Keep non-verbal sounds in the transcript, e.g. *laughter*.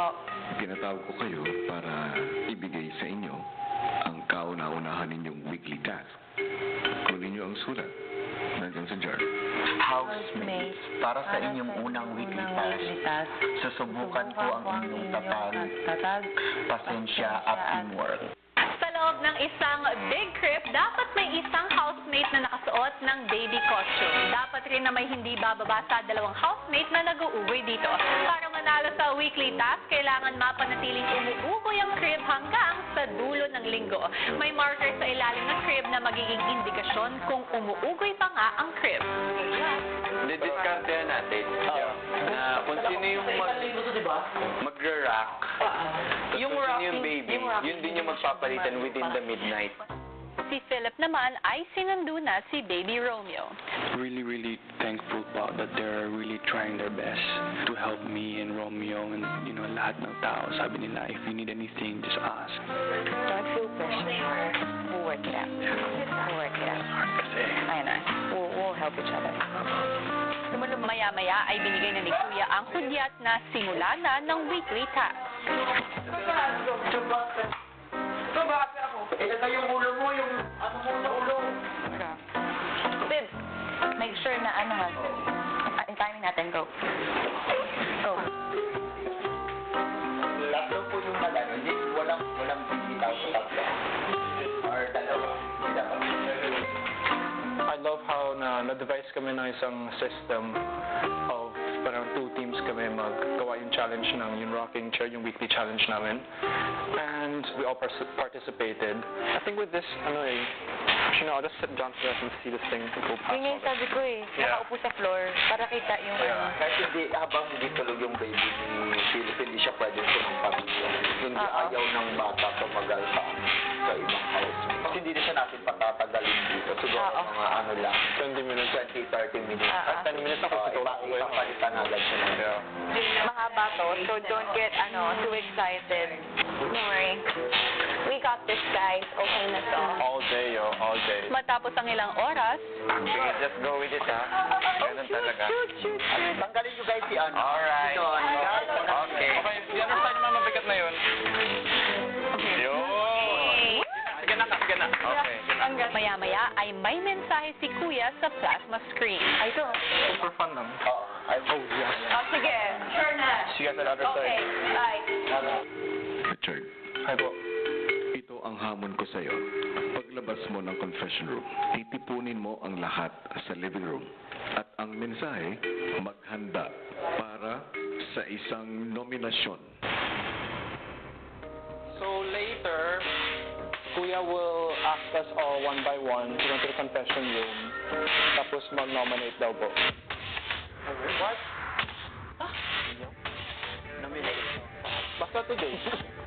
Po. Pinatawag ko kayo para ibigay sa inyo ang kauna-unahan ninyong weekly task. Kunin niyo ang sulat. Nandiyan sa jar. Housemate, para sa inyong unang weekly task, susubukan ko ang inyong tatag, tatag, pasensya at teamwork. Isang big crib, dapat may isang housemate na nakasuot ng baby costume. Dapat rin na may hindi bababa sa dalawang housemate na nag-uuwi dito. Para manalo sa weekly task, kailangan mapanatiling umuugoy ang crib hanggang sa dulo ng linggo. May marker sa ilalim ng crib na magiging indikasyon kung umuugoy pa nga ang crib. Didiscount yan natin. Na kung sino yung mag, magra-rack, tapos Yung rocking- yung baby, yung rocking yun din yung magpapalitan within the midnight. Si Philip naman ay sinundo na si Baby Romeo. really, really thankful po that they're really trying their best to help me and Romeo and, you know, lahat ng tao. Sabi nila, if you need anything, just ask. Don't feel pressure. We'll work it out. Help each other. Maya-maya ay binigay na ni Kuya ang hudyat na simula na ng weekly task. Babe, make sure na ano ha. Ah, yung timing natin, go. How na na-devise kami ng isang system of parang two teams kami maggawa yung challenge ng yung rocking chair, yung weekly challenge namin. And we all partic- participated. I think with this, ano eh, you know, I'll just sit down for this and see this thing go past. Yun yung sabi ko eh. Yeah. Nakaupo sa floor para kita yung ano. Yeah. Kahit hindi, habang hindi tulog yung baby ni Philip, hindi siya pwede sumang Hindi Oo. ayaw ng bata tumagal pa sa ibang house. Kasi hindi na siya natin dito. Siguro Oo. mga ano lang, 20 minutes. 20, 30 minutes. Oo. At 10 minutes ako ko eh. ipapalitan agad siya Yeah. Mahaba to, so don't get ano too excited. Don't worry. We got this, guys. Okay na to. All day, yo. All day. Matapos ang ilang oras, Sige, just go with it, ha? Ganun talaga. Tanggalin nyo guys si ano. Alright. Si Don. Okay. Okay, other side naman mabigat na yun. Yun! Sige na, sige na. Okay. Maya-maya ay may mensahe si Kuya sa plasma screen. Ay, ito. Super fun lang. Oo. Ay, Oh, yes. Oh, sige. Sure na. See you guys at the other Okay, side. bye. Richard, Hi po. ito ang hamon ko sa'yo. Paglabas mo ng confession room, titipunin mo ang lahat sa living room. At ang mensahe, maghanda para sa isang nominasyon. So later, Kuya will ask us all one by one to go to the confession room. Tapos mag-nominate daw po. What? Nominate. Basta today. *laughs*